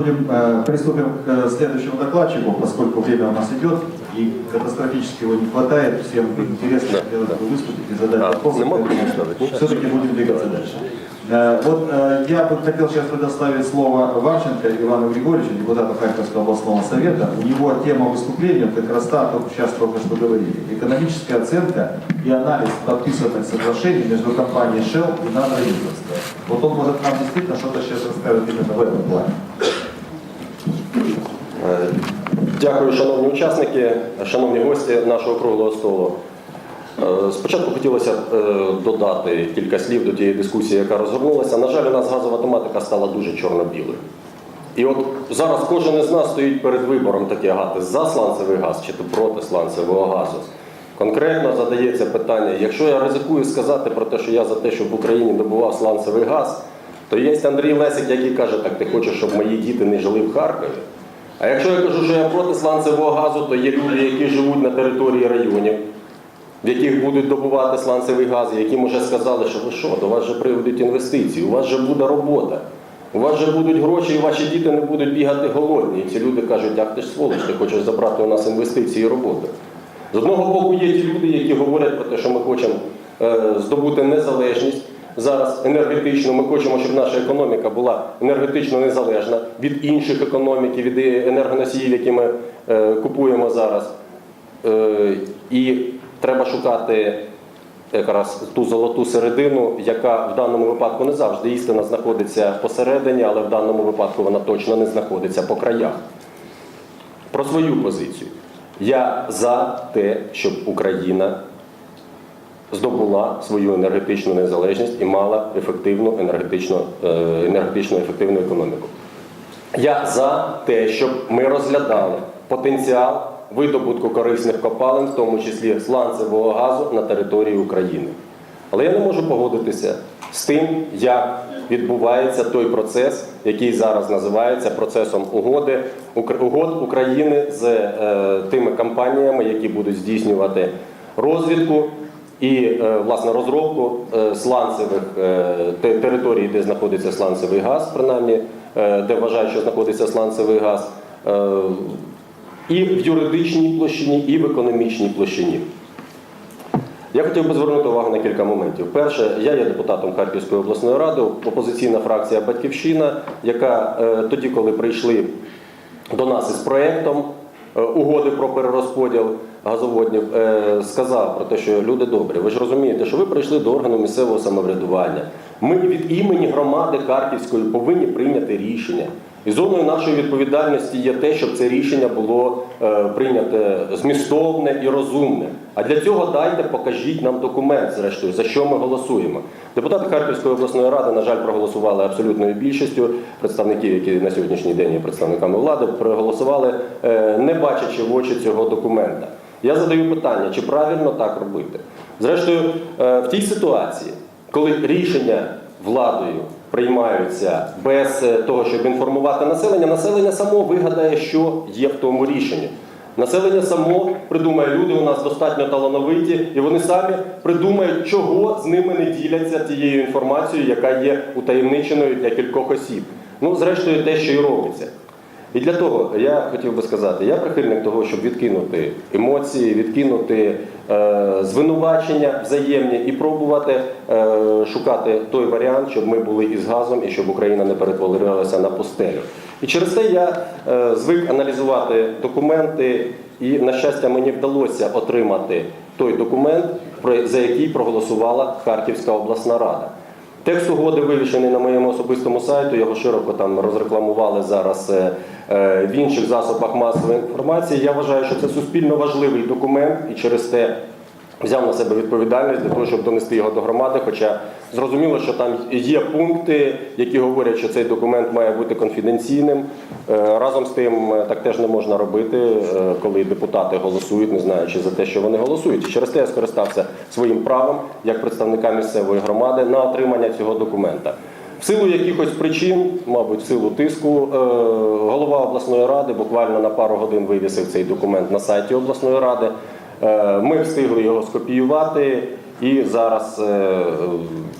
Э, Приступим к э, следующему докладчику, поскольку время у нас идет и катастрофически его не хватает. Всем интересно сделать, выступить и задать А, вопросы. Все-таки будем двигаться дальше. Э, Вот я бы хотел сейчас предоставить слово Варченко Ивану Григорьевичу, депутату Харьковского областного совета. У него тема выступления как раз та, о том, сейчас только что говорили. Экономическая оценка и анализ подписанных соглашений между компанией Shell и Надроинвеста. Вот он может нам действительно что-то сейчас расскажет именно в этом плане. Е, Дякую, шановні учасники, шановні гості нашого круглого столу. Е, Спочатку хотілося е, додати кілька слів до тієї дискусії, яка розгорнулася. На жаль, у нас газова тематика стала дуже чорно-білою. І от зараз кожен із нас стоїть перед вибором таке, ага, ти за сланцевий газ чи ти проти сланцевого газу. Конкретно задається питання, якщо я ризикую сказати про те, що я за те, щоб в Україні добував сланцевий газ, то є Андрій Лесик, який каже, так ти хочеш, щоб мої діти не жили в Харкові. А якщо я кажу, що я проти сланцевого газу, то є люди, які живуть на території районів, в яких будуть добувати сланцевий газ, які вже сказали, що ви що, до вас же прийдуть інвестиції, у вас же буде робота, у вас же будуть гроші, і ваші діти не будуть бігати голодні. І ці люди кажуть, як ти ж сволоч, ти хочеш забрати у нас інвестиції і роботу. З одного боку є ті люди, які говорять про те, що ми хочемо е, здобути незалежність. Зараз енергетично ми хочемо, щоб наша економіка була енергетично незалежна від інших економік, від енергоносіїв, які ми е, купуємо зараз. Е, І треба шукати якраз ту золоту середину, яка в даному випадку не завжди істина знаходиться посередині, але в даному випадку вона точно не знаходиться по краях. Про свою позицію. Я за те, щоб Україна здобула свою енергетичну незалежність і мала ефективну енергетичну, е, енергетично ефективну економіку. Я за те, щоб ми розглядали потенціал видобутку корисних копалин, в тому числі сланцевого газу на території України. Але я не можу погодитися з тим, як відбувається той процес, який зараз називається процесом угоди угод України з е, тими компаніями, які будуть здійснювати розвідку і е, власне розробку е, сланцевих е, територій, де знаходиться сланцевий газ, принаймні, де вважають, що знаходиться сланцевий газ, і в юридичній площині, і в економічній площині. Я хотів би звернути увагу на кілька моментів. Перше, я є депутатом Харківської обласної ради, опозиційна фракція Батьківщина, яка тоді, коли прийшли до нас із проєктом угоди про перерозподіл газоводнів, е, сказав про те, що люди добрі, ви ж розумієте, що ви прийшли до органу місцевого самоврядування. Ми від імені громади Харківської повинні прийняти рішення. І зоною нашої відповідальності є те, щоб це рішення було е, прийняте змістовне і розумне. А для цього дайте, покажіть нам документ, зрештою, за що ми голосуємо. Депутати Харківської обласної ради, на жаль, проголосували абсолютною більшістю. Представники, які на сьогоднішній день є представниками влади, проголосували, е, не бачачи в очі цього документа. Я задаю питання, чи правильно так робити? Зрештою, е, в тій ситуації, коли рішення владою приймаються без е, того, щоб інформувати населення, населення само вигадає, що є в тому рішенні. Населення само придумає, люди у нас достатньо талановиті, і вони самі придумають, чого з ними не діляться тією інформацією, яка є утаємниченою для кількох осіб. Ну, зрештою, те, що і робиться. І для того я хотів би сказати, я прихильник того, щоб відкинути емоції, відкинути звинувачення взаємні і пробувати е, шукати той варіант, щоб ми були із газом і щоб Україна не перетворилася на пустелю. І через те я е, звик аналізувати документи, і на щастя мені вдалося отримати той документ, за який проголосувала Харківська обласна рада. Текст угоди вивішений на моєму особистому сайті, його широко там розрекламували зараз е, е, в інших засобах масової інформації. Я вважаю, що це суспільно важливий документ і через те взяв на себе відповідальність для того, щоб донести його до громади. Хоча зрозуміло, що там є пункти, які говорять, що цей документ має бути конфіденційним. Е, Разом з тим, е, так теж не можна робити, е, коли депутати голосують, не знаючи за те, що вони голосують. Через те я скористався своїм правом як представника місцевої громади на отримання цього документа. В силу якихось причин, мабуть, в силу тиску, голова обласної ради буквально на пару годин вивісив цей документ на сайті обласної ради. Е, Ми встигли його скопіювати І зараз е,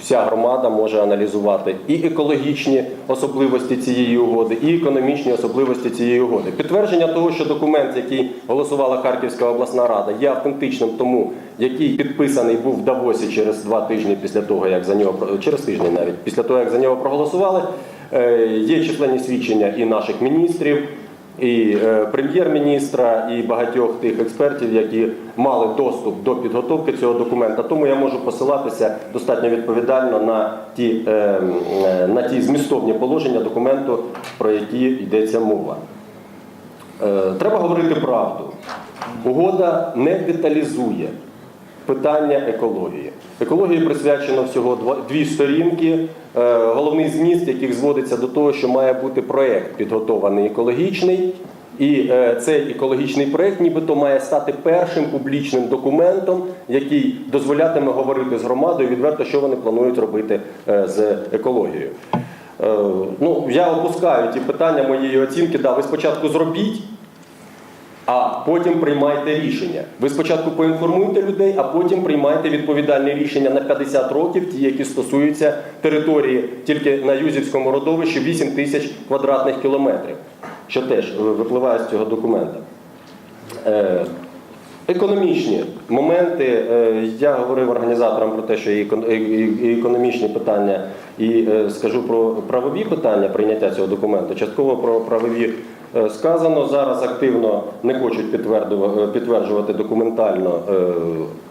вся громада може аналізувати і екологічні особливості цієї угоди, і економічні особливості цієї угоди. Підтвердження того, що документ, який голосувала Харківська обласна рада, є автентичним, тому який підписаний був в Давосі через два тижні після того, як за нього через тиждень навіть після того, як за нього проголосували. Е, Є численні свідчення і наших міністрів, і е, прем'єр-міністра, і багатьох тих експертів, які мали доступ до підготовки цього документа. Тому я можу посилатися достатньо відповідально на ті, е, е, на ті змістовні положення документу, про які йдеться мова. Треба говорити правду. Угода не деталізує питання екології. Екології присвячено всього дві сторінки. Е, Головний зміст, яких зводиться до того, що має бути проєкт підготований екологічний. І е, цей екологічний проєкт нібито має стати першим публічним документом, який дозволятиме говорити з громадою відверто, що вони планують робити е, з екологією. Ну, я опускаю ті питання моєї оцінки. Да, ви спочатку зробіть, а потім приймайте рішення. Ви спочатку поінформуйте людей, а потім приймайте відповідальні рішення на 50 років, ті, які стосуються території тільки на Юзівському родовищі 8 тисяч квадратних кілометрів, що теж е, випливає з цього документа. Економічні моменти. е, Я говорив організаторам про те, що і екон- і- і економічні питання, і е, скажу про правові питання прийняття цього документу. Частково про правові е, сказано. Зараз активно не хочуть підтверджувати документально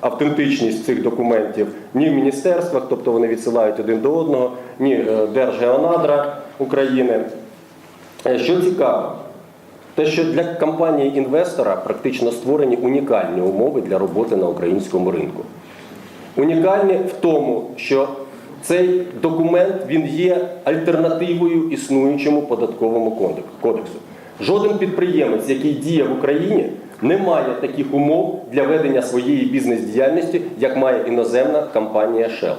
автентичність цих документів ні в міністерствах, тобто вони відсилають один до одного, ні Держгеонадра України. Що цікаво, те, що для компанії інвестора практично створені унікальні умови для роботи на українському ринку. Унікальні в тому, що цей документ він є альтернативою існуючому податковому кодексу. Жоден підприємець, який діє в Україні, не має таких умов для ведення своєї бізнес-діяльності, як має іноземна компанія Shell.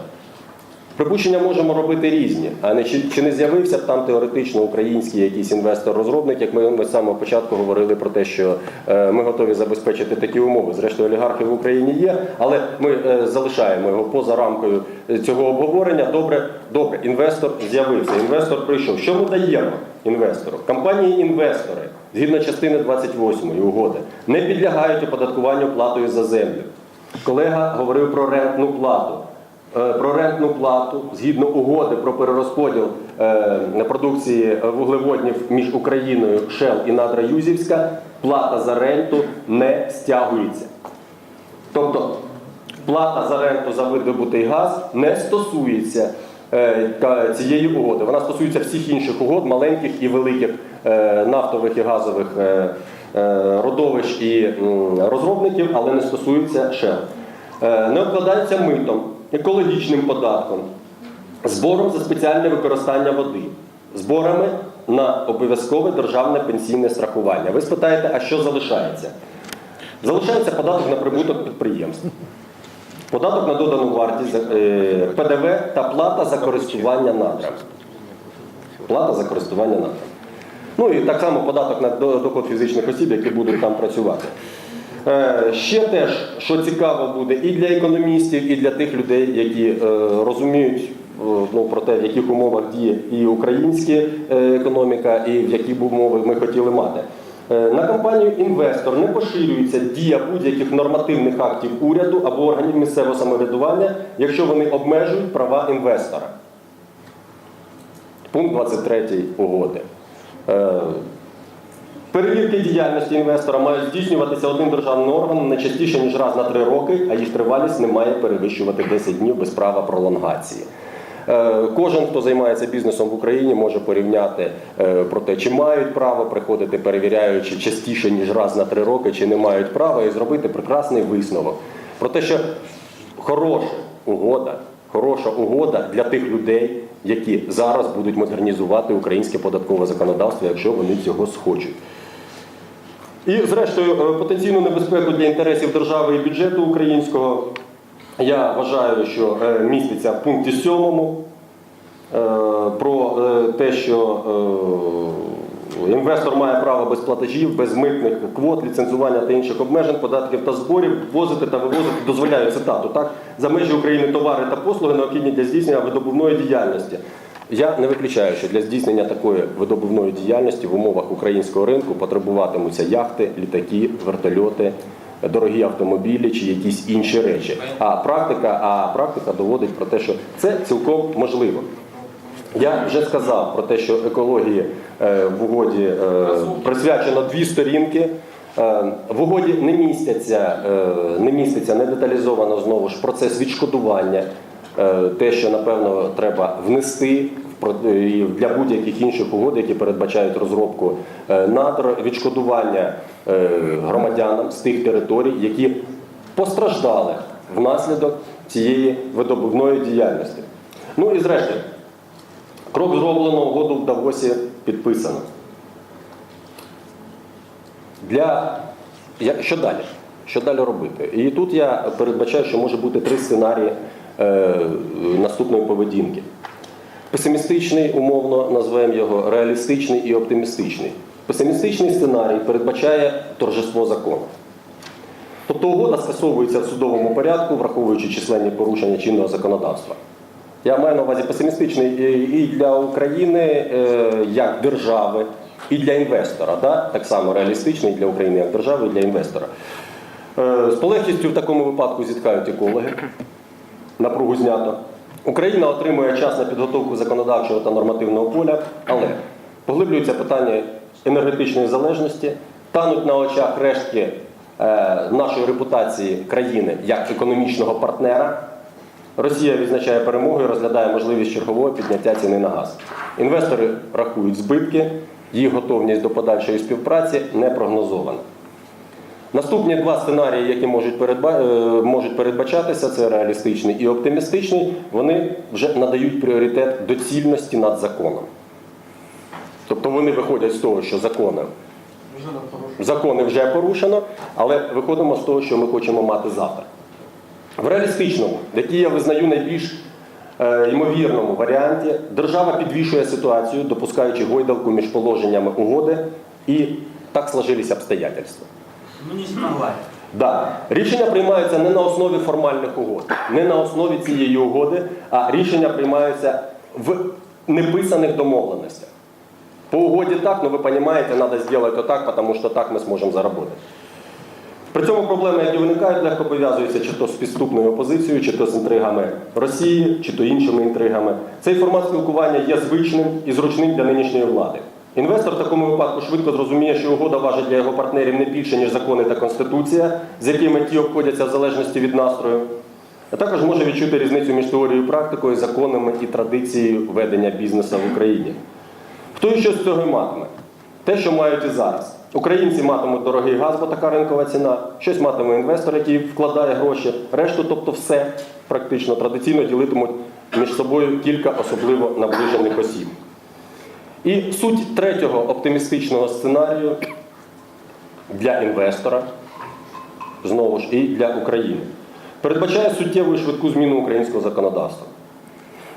Припущення можемо робити різні, а не чи, чи не з'явився б там теоретично український якийсь інвестор-розробник, як ми, ми з самого початку говорили про те, що е, ми готові забезпечити такі умови. Зрештою, олігархи в Україні є, але ми е, залишаємо його поза рамкою е, цього обговорення. Добре, добре, інвестор з'явився, інвестор прийшов. Що ми даємо інвестору? Компанії інвестори, згідно частини 28 угоди, не підлягають оподаткуванню платою за землю. Колега говорив про рентну плату. Е, Про рентну плату згідно угоди про перерозподіл е, продукції вуглеводнів між Україною Shell і Надра Юзівська, плата за ренту не стягується. Тобто плата за ренту за видобутий газ не стосується е, цієї угоди. Вона стосується всіх інших угод, маленьких і великих е, нафтових і газових е, е, родовищ і розробників, але не стосується Shell. Е, Не обкладається митом, екологічним податком, збором за спеціальне використання води, зборами на обов'язкове державне пенсійне страхування. Ви спитаєте, а що залишається? Залишається податок на прибуток підприємств, податок на додану вартість, е, ПДВ та плата за користування надрами. Плата за користування надрами. Ну і так само податок на до- доход фізичних осіб, які будуть там працювати. Е, Ще теж, що цікаво буде і для економістів, і для тих людей, які е, розуміють е, ну, про те, в яких умовах діє і українська економіка, і в які б умови ми хотіли мати. На компанію інвестор не поширюється дія будь-яких нормативних актів уряду або органів місцевого самоврядування, якщо вони обмежують права інвестора. Пункт 23 угоди. Перевірки діяльності інвестора мають здійснюватися одним державним органом не частіше, ніж раз на три роки, а їх тривалість не має перевищувати 10 днів без права пролонгації. Е, Кожен, хто займається бізнесом в Україні, може порівняти е, про те, чи мають право приходити, перевіряючи частіше, ніж раз на три роки, чи не мають права, і зробити прекрасний висновок про те, що хороша угода, хороша угода для тих людей, які зараз будуть модернізувати українське податкове законодавство, якщо вони цього схочуть. І, зрештою, е, потенційну небезпеку для інтересів держави і бюджету українського я вважаю, що е, міститься в пункті 7 е, про те, що Інвестор має право без платежів, без митних квот, ліцензування та інших обмежень, податків та зборів ввозити та вивозити, дозволяю цитату, так, за межі України товари та послуги, необхідні для здійснення видобувної діяльності. Я не виключаю, що для здійснення такої видобувної діяльності в умовах українського ринку потребуватимуться яхти, літаки, вертольоти, дорогі автомобілі чи якісь інші речі. А практика, а практика доводить про те, що це цілком можливо. Я вже сказав про те, що екології е, в угоді е, присвячено дві сторінки. Е, В угоді не містяться, не міститься не деталізовано знову ж процес відшкодування, те, що напевно треба внести і для будь-яких інших угод, які передбачають розробку е, надр, відшкодування е, громадянам з тих територій, які постраждали внаслідок цієї видобувної діяльності. Ну і зрештою. Крок зроблено, угоду в Давосі підписано. Для... Що далі? Що далі робити? І тут я передбачаю, що може бути три сценарії е... наступної поведінки. Песимістичний, умовно назвемо його, реалістичний і оптимістичний. Песимістичний сценарій передбачає торжество закону. Тобто угода скасовується в судовому порядку, враховуючи численні порушення чинного законодавства. Я маю на увазі песимістичний і для України е, як держави, і для інвестора. Да? Так само реалістичний для України як держави, і для інвестора. Е, З полегкістю в такому випадку зіткають екологи. Напругу знято. Україна отримує час на підготовку законодавчого та нормативного поля, але поглиблюється питання енергетичної залежності, тануть на очах рештки е, нашої репутації країни як економічного партнера. Росія відзначає перемогу і розглядає можливість чергового підняття ціни на газ. Інвестори рахують збитки, їх готовність до подальшої співпраці не прогнозована. Наступні два сценарії, які можуть, передба... е, можуть передбачатися, це реалістичний і оптимістичний, вони вже надають пріоритет доцільності над законом. Тобто вони виходять з того, що закони, закони вже порушено, але виходимо з того, що ми хочемо мати завтра. В реалістичному, який я визнаю найбільш е, ймовірному варіанті, держава підвішує ситуацію, допускаючи гойдалку між положеннями угоди і так сложились обстоятельства. Ну. Да. Рішення приймаються не на основі формальних угод, не на основі цієї угоди, а рішення приймаються в неписаних домовленостях. По угоді так, но ви розумієте, треба зробити так, тому що так ми зможемо заробити. При цьому проблеми, які виникають, легко пов'язуються чи то з підступною опозицією, чи то з інтригами Росії, чи то іншими інтригами. Цей формат спілкування є звичним і зручним для нинішньої влади. Інвестор в такому випадку швидко зрозуміє, що угода важить для його партнерів не більше, ніж закони та конституція, з якими ті обходяться в залежності від настрою. А також може відчути різницю між теорією і практикою, законами і традицією ведення бізнесу в Україні. Хто і що з цього й матиме? Те, що мають і зараз. Українці матимуть дорогий газ, бо така ринкова ціна, щось матиме інвестор, який вкладає гроші, решту, тобто все практично традиційно ділитимуть між собою кілька особливо наближених осіб. І суть третього оптимістичного сценарію для інвестора, знову ж і для України, передбачає суттєву і швидку зміну українського законодавства.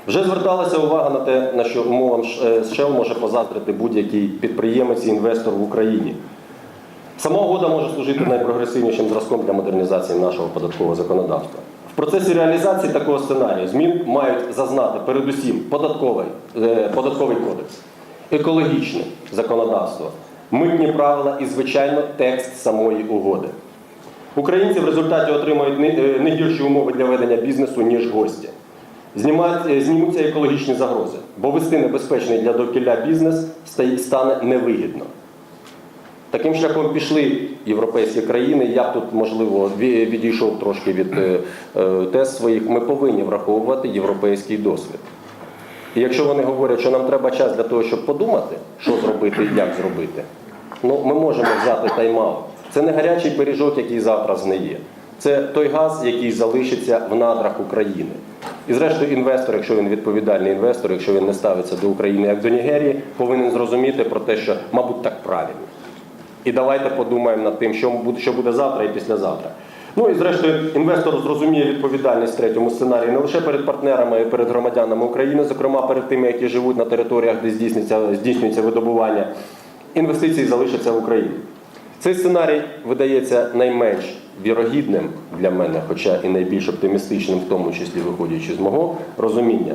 Вже зверталася увага на те, на що умовам Shell може позаздрити будь-який підприємець і інвестор в Україні. Сама угода може служити найпрогресивнішим зразком для модернізації нашого податкового законодавства. В процесі реалізації такого сценарію змін мають зазнати передусім податковий, е, податковий кодекс, екологічне законодавство, митні правила і, звичайно, текст самої угоди. Українці в результаті отримають не- е, гірші умови для ведення бізнесу, ніж гості. Е, Знімуться екологічні загрози, бо вести небезпечний для довкілля бізнес стане невигідно. Таким шляхом пішли європейські країни. Я тут, можливо, відійшов трошки від е, тез своїх. Ми повинні враховувати європейський досвід. І якщо вони говорять, що нам треба час для того, щоб подумати, що зробити і як зробити, ну ми можемо взяти тайм-аут. Це не гарячий пиріжок, який завтра згниє. Це той газ, який залишиться в надрах України. І зрештою, інвестор, якщо він відповідальний інвестор, якщо він не ставиться до України як до Нігерії, повинен зрозуміти про те, що, мабуть, так правильно. І давайте подумаємо над тим, що буде завтра і післязавтра. Ну і зрештою, інвестор зрозуміє відповідальність в третьому сценарії не лише перед партнерами, а й перед громадянами України, зокрема перед тими, які живуть на територіях, де здійснюється, здійснюється видобування. інвестиції залишаться в Україні. Цей сценарій видається найменш вірогідним для мене, хоча і найбільш оптимістичним, в тому числі виходячи з мого розуміння,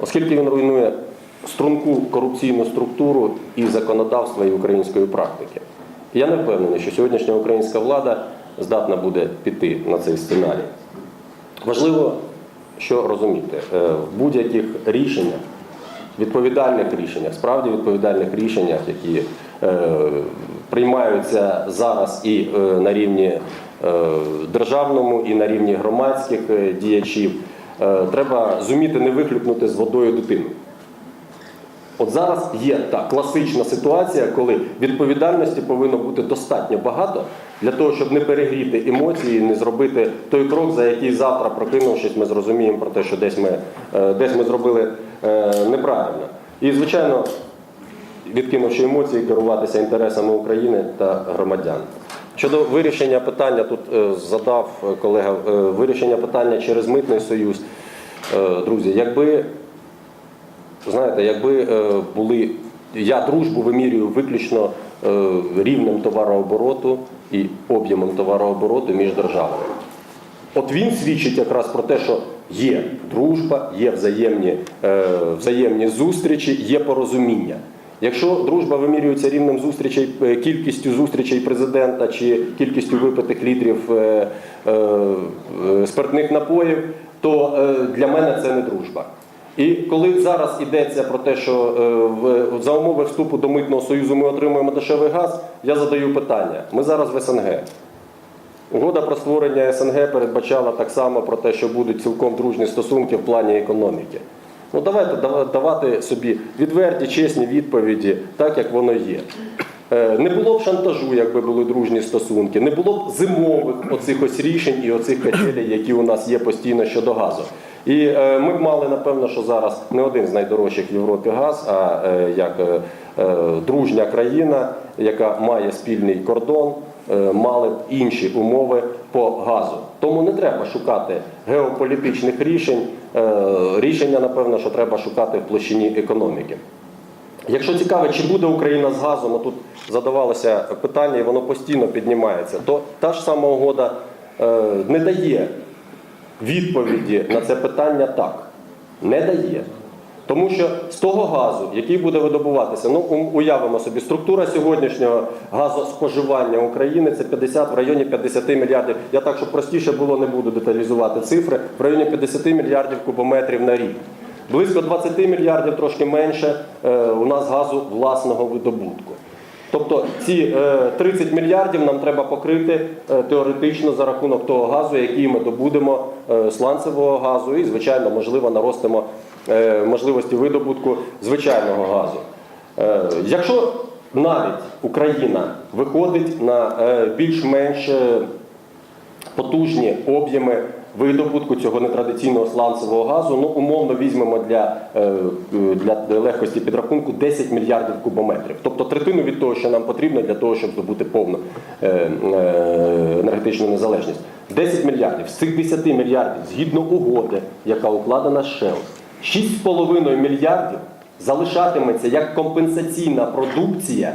оскільки він руйнує струнку корупційну структуру і законодавства і української практики. Я не впевнений, що сьогоднішня українська влада здатна буде піти на цей сценарій. Важливо, що розуміти, е, в будь-яких рішеннях, відповідальних рішеннях, справді відповідальних рішеннях, які е, приймаються зараз і е, на рівні державному, і на рівні громадських діячів, треба зуміти не вихлюпнути з водою дитину. От зараз є та класична ситуація, коли відповідальності повинно бути достатньо багато для того, щоб не перегріти емоції, не зробити той крок, за який завтра, прокинувшись, ми зрозуміємо про те, що десь ми, е, десь ми зробили е, неправильно. І, звичайно, відкинувши емоції, керуватися інтересами України та громадян. Щодо вирішення питання, тут е, задав колега вирішення питання через митний союз. Друзі, якби знаєте, якби е, були. Я дружбу вимірюю виключно е, рівнем товарообороту і об'ємом товарообороту між державами. От він свідчить якраз про те, що є дружба, є взаємні, е, взаємні зустрічі, є порозуміння. Якщо дружба вимірюється рівнем зустрічей, кількістю зустрічей президента чи кількістю випитих літрів спиртних напоїв, то для мене це не дружба. І коли зараз йдеться про те, що е, в- за умови вступу до митного союзу ми отримуємо дешевий газ, я задаю питання: ми зараз в СНГ. Угода про створення СНГ передбачала так само про те, що будуть цілком дружні стосунки в плані економіки. Ну давайте давати собі відверті, чесні відповіді, так як воно є. Е, Не було б шантажу, якби були дружні стосунки, не було б зимових оцих ось рішень і оцих качелей, які у нас є постійно щодо газу. І е, ми б мали напевно, що зараз не один з найдорожчих в Європі газ, а е, як дружня країна, яка має спільний кордон, мали б інші умови по газу. Тому не треба шукати геополітичних рішень. Рішення, напевно, що треба шукати в площині економіки. Якщо цікаво, чи буде Україна з газом, а тут задавалося питання, і воно постійно піднімається, то та ж сама угода е, не дає відповіді на це питання так. Не дає. Тому що з того газу, який буде видобуватися, ну уявимо собі, структура сьогоднішнього газоспоживання України це 50 в районі 50 мільярдів. Я так, щоб простіше було, не буду деталізувати цифри, в районі 50 мільярдів кубометрів на рік. Близько 20 мільярдів, трошки менше, е, у нас газу власного видобутку. Тобто ці е, 30 мільярдів нам треба покрити е, теоретично за рахунок того газу, який ми добудемо е, сланцевого газу, і, звичайно, можливо, наростимо е, можливості видобутку звичайного газу. Е, Якщо навіть Україна виходить на е, більш-менш е, потужні об'єми видобутку цього нетрадиційного сланцевого газу. Ну, умовно візьмемо для, е, е, для легкості підрахунку 10 мільярдів кубометрів. Тобто третину від того, що нам потрібно для того, щоб здобути повну е, енергетичну незалежність. 10 мільярдів. З цих 10 мільярдів, згідно угоди, яка укладена з Shell, 6,5 мільярдів залишатиметься як компенсаційна продукція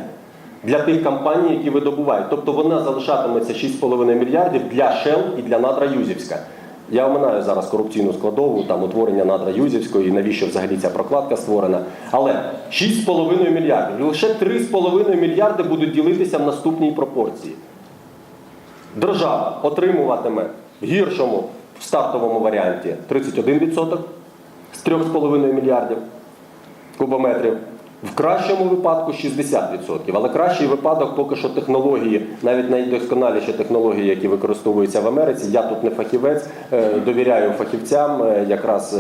для тих компаній, які видобувають. Тобто вона залишатиметься 6,5 мільярдів для Shell і для Надра Юзівська. Я оминаю зараз корупційну складову, там утворення Надра Юзівської, навіщо взагалі ця прокладка створена. Але 6,5 мільярдів. Лише 3,5 мільярди будуть ділитися в наступній пропорції. Держава отримуватиме в гіршому в стартовому варіанті 31% з 3,5 мільярдів кубометрів. В кращому випадку 60%. Але кращий випадок поки що технології, навіть найдосконаліші технології, які використовуються в Америці. Я тут не фахівець, е, довіряю фахівцям, е, якраз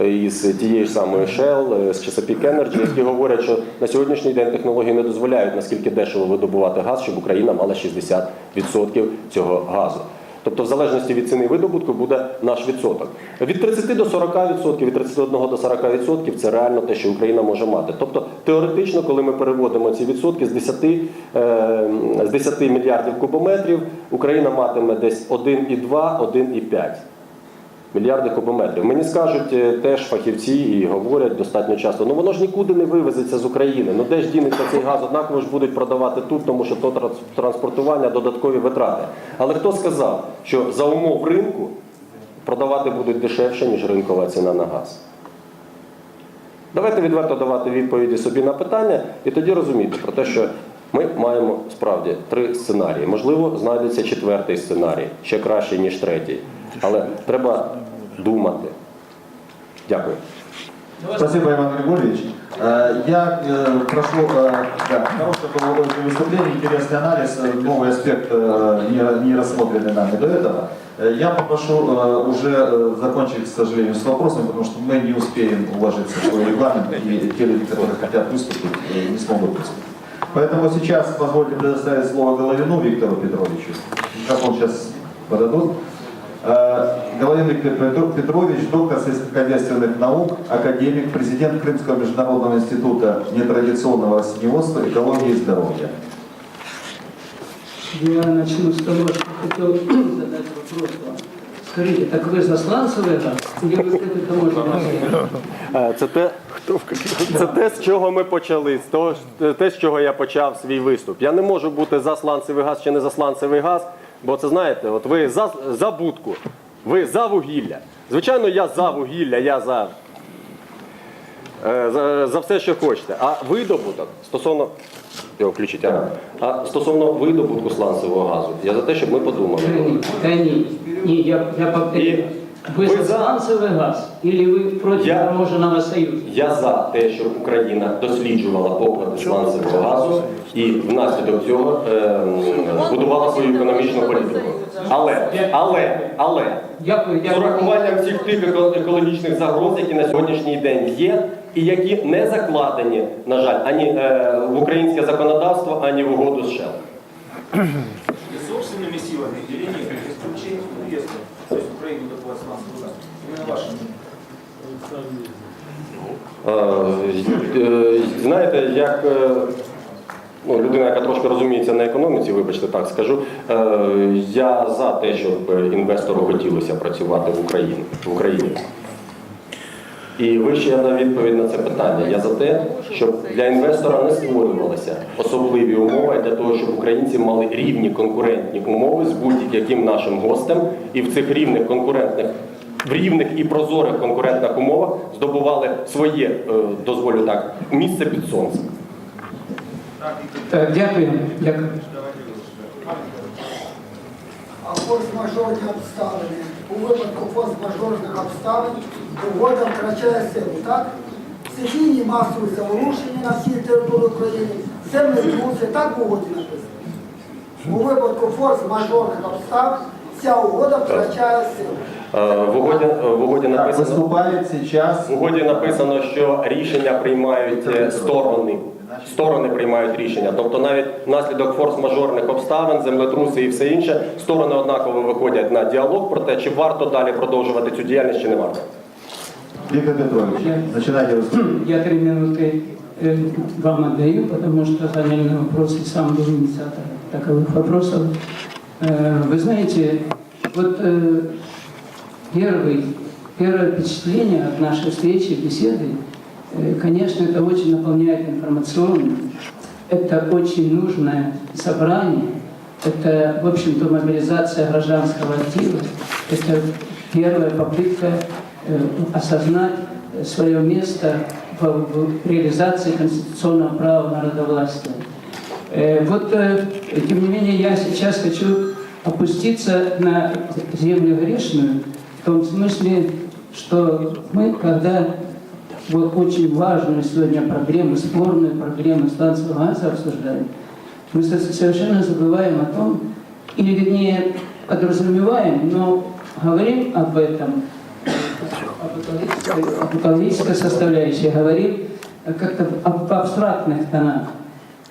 е, із тієї ж самої Shell, з Chesapeake Energy, які говорять, що на сьогоднішній день технології не дозволяють наскільки дешево видобувати газ, щоб Україна мала 60% цього газу. Тобто, в залежності від ціни видобутку буде наш відсоток. Від 30 до 40%, від 31 до 40% це реально те, що Україна може мати. Тобто, теоретично, коли ми переводимо ці відсотки з 10, е, з 10 мільярдів кубометрів, Україна матиме десь 1,2, 1,5. Мільярди кубометрів. Мені скажуть е, теж фахівці і говорять достатньо часто, ну воно ж нікуди не вивезеться з України. Ну де ж дінеться цей газ? Однаково ж будуть продавати тут, тому що то транспортування додаткові витрати. Але хто сказав, що за умов ринку продавати будуть дешевше, ніж ринкова ціна на газ? Давайте відверто давати відповіді собі на питання і тоді розуміти про те, що ми маємо справді три сценарії. Можливо, знайдеться четвертий сценарій, ще кращий, ніж третій. Але треба думати. Дякую. Спасибо, Иван Григорьевич. Э, Я э, прошу, э, да, хорошее было выступление, интересный анализ, э, новый аспект, э, не, не рассмотренный нами до этого. Э, Я попрошу э, уже э, закончить, к сожалению, с вопросами, потому что мы не успеем уложиться в свой регламент, и те люди, которые хотят выступить, э, не смогут выступить. Поэтому сейчас позвольте предоставить слово Головину Виктору Петровичу. Микрофон сейчас подадут. Э, Головин Виктор Петр- Петрович, доктор сельскохозяйственных наук, академик, президент Крымского международного института нетрадиционного растениеводства, экологии и здоровья. Я начну с того, что хотел задать вопрос вам. Скажите, так вы засланцы в этом? Или вы к этому можете Е, Це те, це те, з чого ми почали, з того, ж- те, з чого я почав свій виступ. Я не можу бути за сланцевий газ чи не за сланцевий газ, бо це знаєте, от ви за, за будку, ви за вугілля. Звичайно, я за вугілля, я за, е, за, за все, що хочете. А видобуток стосовно. Його включить, а? а стосовно видобутку сланцевого газу, я за те, щоб ми подумали. Та ні, ні, я, я повторяю. И Вы вы за за- сланцевый газ или вы против Я- таможенного союза? Я за те, щоб Україна досліджувала поклади сланцевого газу і внаслідок цього е, будувала свою економічну політику. Але, але, але Дякую, з дякую. урахуванням всіх тих еко- екологічних загроз, які на сьогоднішній день є, і які не закладені, на жаль, ані е, в українське законодавство, ані в угоду з ШЕЛ. И собственными силами Е, Знаєте, як е, ну, людина, яка трошки розуміється на економіці, вибачте, так скажу, е, я за те, щоб інвестору хотілося працювати в Україні. В Україні. І ви ще на відповідь на це питання. Я за те, щоб для інвестора не створювалися особливі умови для того, щоб українці мали рівні конкурентні умови з будь-яким нашим гостем, і в цих рівних конкурентних в рівних і прозорих конкурентних умовах здобували своє, е, дозволю так, місце під сонцем. Дякую, дякую. А форс-мажорні обставини. У випадку форс-мажорних обставин угода втрачає силу, так? Стихійні масові заворушення на всій території України, землетруси, так в угоді написано. У випадку форс-мажорних обставин ця угода втрачає силу написано. выступает сейчас В угоді написано, що рішення приймають е, сторони. Сторони приймають рішення. Тобто навіть внаслідок форс-мажорних обставин, землетруси і все інше, сторони однаково виходять на діалог про те, чи варто далі продовжувати цю діяльність, чи не варто. Виктор Петрович. Начинайте выступление. Я три минуты э, вам отдаю, потому что заняли на вопросы сам был инициатор таковых вопросов. Э, Вы знаете, вот э, первый, Первое впечатление от нашей встречи, беседы, э, конечно, это очень наполняет информационно. Это очень нужное собрание. Это, в общем-то, мобилизация гражданского актива. Это первая попытка э, осознать свое место в, реализации конституционного права народовластия. Э, Вот, тем не менее, я сейчас хочу опуститься на землю грешную, в том смысле, что мы, когда вот очень важную сегодня проблему, спорную проблему станции газа обсуждаем, мы со- совершенно забываем о том, или вернее подразумеваем, но говорим об этом, об экологической, об составляющей, говорим э, как-то в абстрактных тонах.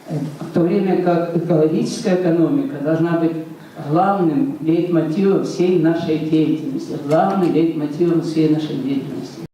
Э, В то время как экологическая экономика должна быть главным лейтмотивом всей нашей деятельности, главным лейтмотивом всей нашей деятельности.